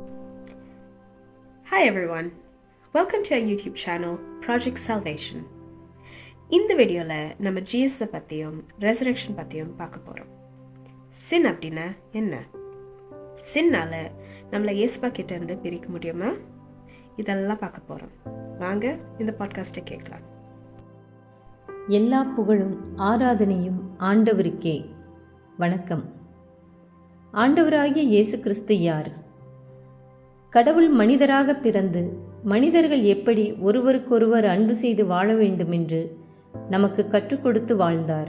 Hi everyone. Welcome to our YouTube channel Project Salvation. இந்த வீடியோவில் நம்ம ஜீசஸை பற்றியும் ரெசரக்ஷன் பற்றியும் பார்க்க போகிறோம் சின் அப்படின்னா என்ன? சின்னால் நம்மளை இயேசுப்பா கிட்டேருந்து பிரிக்க முடியுமா? இதெல்லாம் பார்க்க போகிறோம் வாங்க இந்த பாட்காஸ்ட்டை கேட்கலாம். எல்லா புகழும் ஆராதனையும் ஆண்டவருக்கே. வணக்கம். ஆண்டவராகிய இயேசு கிறிஸ்து யார்? கடவுள் மனிதராக பிறந்து மனிதர்கள் எப்படி ஒருவருக்கொருவர் அன்பு செய்து வாழ வேண்டும் என்று நமக்கு கற்றுக் கொடுத்து வாழ்ந்தார்.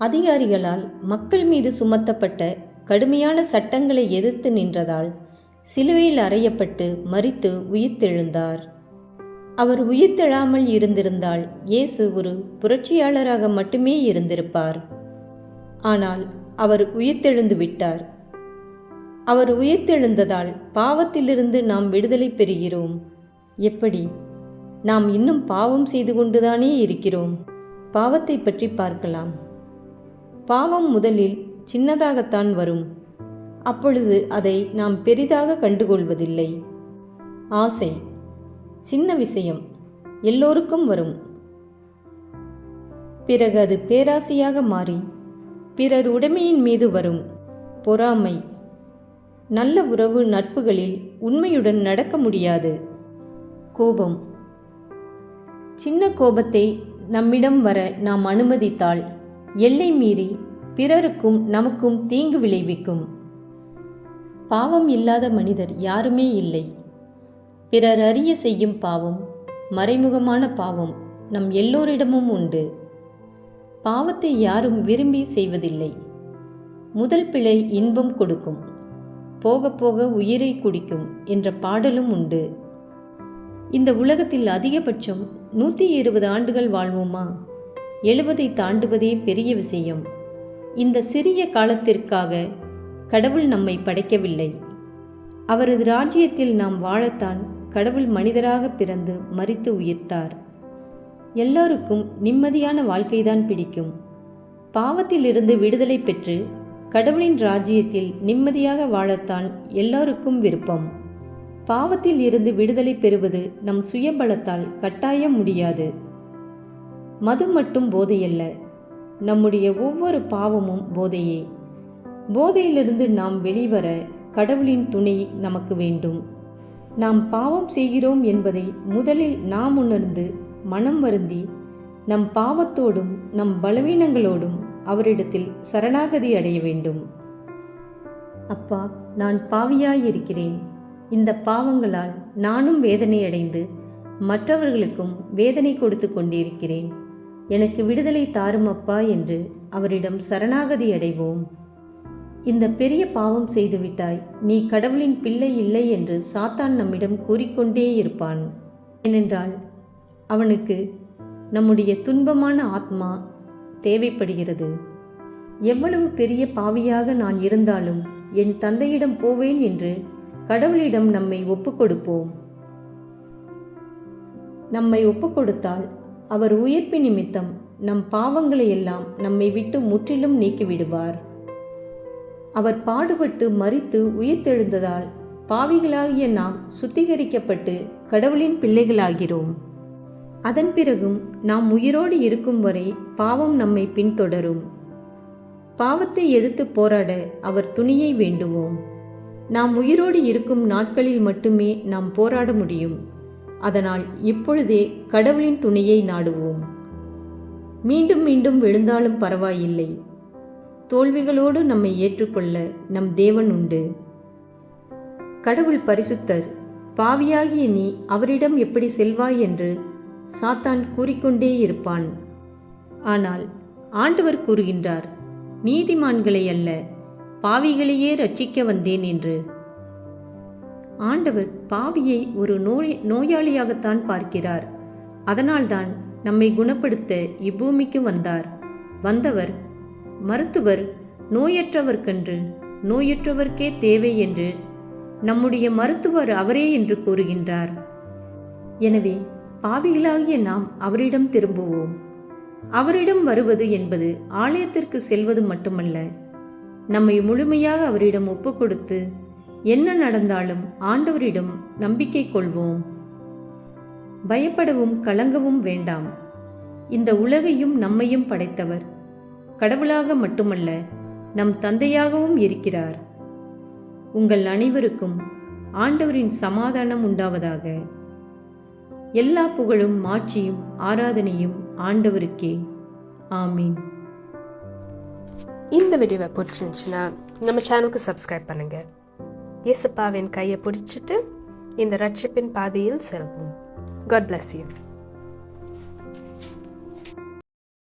அதிகாரிகளால் மக்கள் மீது சுமத்தப்பட்ட கடுமையான சட்டங்களை எதிர்த்து நின்றதால் சிலுவையில் அறையப்பட்டு மறித்து உயிர்த்தெழுந்தார். அவர் உயிர்த்தெழாமல் இருந்திருந்தால் இயேசு ஒரு புரட்சியாளராக மட்டுமே இருந்திருப்பார். ஆனால் அவர் உயிர்த்தெழுந்து விட்டார். அவர் உயிர்த்தெழுந்ததால் பாவத்திலிருந்து நாம் விடுதலை பெறுகிறோம். எப்படி? நாம் இன்னும் பாவம் செய்து கொண்டுதானே இருக்கிறோம். பாவத்தை பற்றி பார்க்கலாம். பாவம் முதலில் சின்னதாகத்தான் வரும். அப்பொழுது அதை நாம் பெரிதாக கண்டுகொள்வதில்லை. ஆசை. சின்ன விஷயம். எல்லோருக்கும் வரும். பிறகு அது பேராசையாக மாறி பிறர் உடைமையின் மீது வரும். பொறாமை. நல்ல உறவு நட்புகளில் உண்மையுடன் நடக்க முடியாது. கோபம். சின்ன கோபத்தை நம்மிடம் வர நாம் அனுமதித்தால் எல்லை மீறி பிறருக்கும் நமக்கும் தீங்கு விளைவிக்கும். பாவம் இல்லாத மனிதர் யாருமே இல்லை. பிறர் அறிய செய்யும் பாவம் மறைமுகமான பாவம் நம் எல்லோரிடமும் உண்டு. பாவத்தை யாரும் விரும்பி செய்வதில்லை. முதல் பிழை இன்பம் கொடுக்கும். போக போக உயிரை குடிக்கும் என்ற பாடலும் உண்டு. இந்த உலகத்தில் அதிகபட்சம் நூற்றி இருபது ஆண்டுகள் வாழ்வோமா? எழுபதை தாண்டுவதே பெரிய விஷயம். இந்த சிறிய காலத்திற்காக கடவுள் நம்மை படைக்கவில்லை. அவரது ராஜ்யத்தில் நாம் வாழத்தான் கடவுள் மனிதராக பிறந்து மறித்து உயிர்த்தார். எல்லோருக்கும் நிம்மதியான வாழ்க்கைதான் பிடிக்கும். பாவத்திலிருந்து விடுதலை பெற்று கடவுளின் ராஜ்யத்தில் நிம்மதியாக வாழத்தான் எல்லோருக்கும் விருப்பம். பாவத்தில் இருந்து விடுதலை பெறுவது நம் சுயபலத்தால் கட்டாயம் முடியாது. மது மட்டும் போதையல்ல நம்முடைய ஒவ்வொரு பாவமும் போதையே. போதையிலிருந்து நாம் வெளிவர கடவுளின் துணை நமக்கு வேண்டும். நாம் பாவம் செய்கிறோம் என்பதை முதலில் நாம் உணர்ந்து மனம் வருந்தி நம் பாவத்தோடும் நம் பலவீனங்களோடும் அவரிடத்தில் சரணாகதி அடைய வேண்டும். அப்பா நான் பாவியாயிருக்கிறேன். இந்த பாவங்களால் நானும் வேதனை அடைந்து மற்றவர்களுக்கும் வேதனை கொடுத்து கொண்டிருக்கிறேன். எனக்கு விடுதலை தாரும் அப்பா என்று அவரிடம் சரணாகதி அடைவோம். இந்த பெரிய பாவம் செய்துவிட்டாய் நீ கடவுளின் பிள்ளை இல்லை என்று சாத்தான் நம்மிடம் கூறிக்கொண்டே இருப்பான். ஏனென்றால் அவனுக்கு நம்முடைய துன்பமான ஆத்மா தேவைப்படுகிறது. எவ்வளவு பெரிய பாவியாக நான் இருந்தாலும் என் தந்தையிடம் போவேன் என்று கடவுளிடம் நம்மை ஒப்புக்கொடுப்போம். நம்மை ஒப்புக்கொடுத்தால் அவர் உயிர்ப்பு நிமித்தம் நம் பாவங்களை எல்லாம் நம்மை விட்டு முற்றிலும் நீக்கிவிடுவார். அவர் பாடுபட்டு மறித்து உயிர்த்தெழுந்ததால் பாவிகளாகிய நாம் சுத்திகரிக்கப்பட்டு கடவுளின் பிள்ளைகளாகிறோம். அதன் பிறகும் நாம் உயிரோடு இருக்கும் வரை பாவம் நம்மை பின்தொடரும். பாவத்தை எதிர்த்து போராட அவர் துணியை வேண்டுவோம். நாம் உயிரோடு இருக்கும் நாட்களில் மட்டுமே நாம் போராட முடியும். அதனால் இப்பொழுதே கடவுளின் துணையை நாடுவோம். மீண்டும் மீண்டும் விழுந்தாலும் பரவாயில்லை. தோல்விகளோடு நம்மை ஏற்றுக்கொள்ள நம் தேவன் உண்டு. கடவுள் பரிசுத்தர் பாவியாகிய நீ அவரிடம் எப்படி செல்வாய் என்று சாத்தான் கூறிக்கொண்டே இருப்பான். ஆனால் ஆண்டவர் கூறுகின்றார் நீதிமான்களை அல்ல பாவிகளையே ரட்சிக்க வந்தேன் என்று. ஆண்டவர் பாவியை ஒரு நோய் நோயாளியாகத்தான் பார்க்கிறார். அதனால்தான் நம்மை குணப்படுத்த இப்பூமிக்கு வந்தார். வந்தவர் மருத்துவர் நோயற்றவர்க்கென்று நோயற்றவர்க்கே தேவை என்று நம்முடைய மருத்துவர் அவரே என்று கூறுகின்றார். எனவே பாவிகளாகிய நாம் அவரிடம் திரும்புவோம். அவரிடம் வருவது என்பது ஆலயத்திற்கு செல்வது மட்டுமல்ல. நம்மை முழுமையாக அவரிடம் ஒப்புக்கொடுத்து என்ன நடந்தாலும் ஆண்டவரிடம் நம்பிக்கை கொள்வோம். பயப்படவும் கலங்கவும் வேண்டாம். இந்த உலகையும் நம்மையும் படைத்தவர். கடவுளாக மட்டுமல்ல நம் தந்தையாகவும் இருக்கிறார். உங்கள் அனைவருக்கும் ஆண்டவரின் சமாதானம் உண்டாவதாக. எல்லா புகழும் மாட்சியும் ஆராதனையும் ஆண்டவருக்கே. ஆமீன். இந்த வீடியோவை பிடிச்சிருந்துச்சுன்னா நம்ம சேனலுக்கு சப்ஸ்கிரைப் பண்ணுங்க. இயேசப்பாவின் கையை பிடிச்சிட்டு இந்த ரட்சிப்பின் பாதையில் செல்வோம். God bless you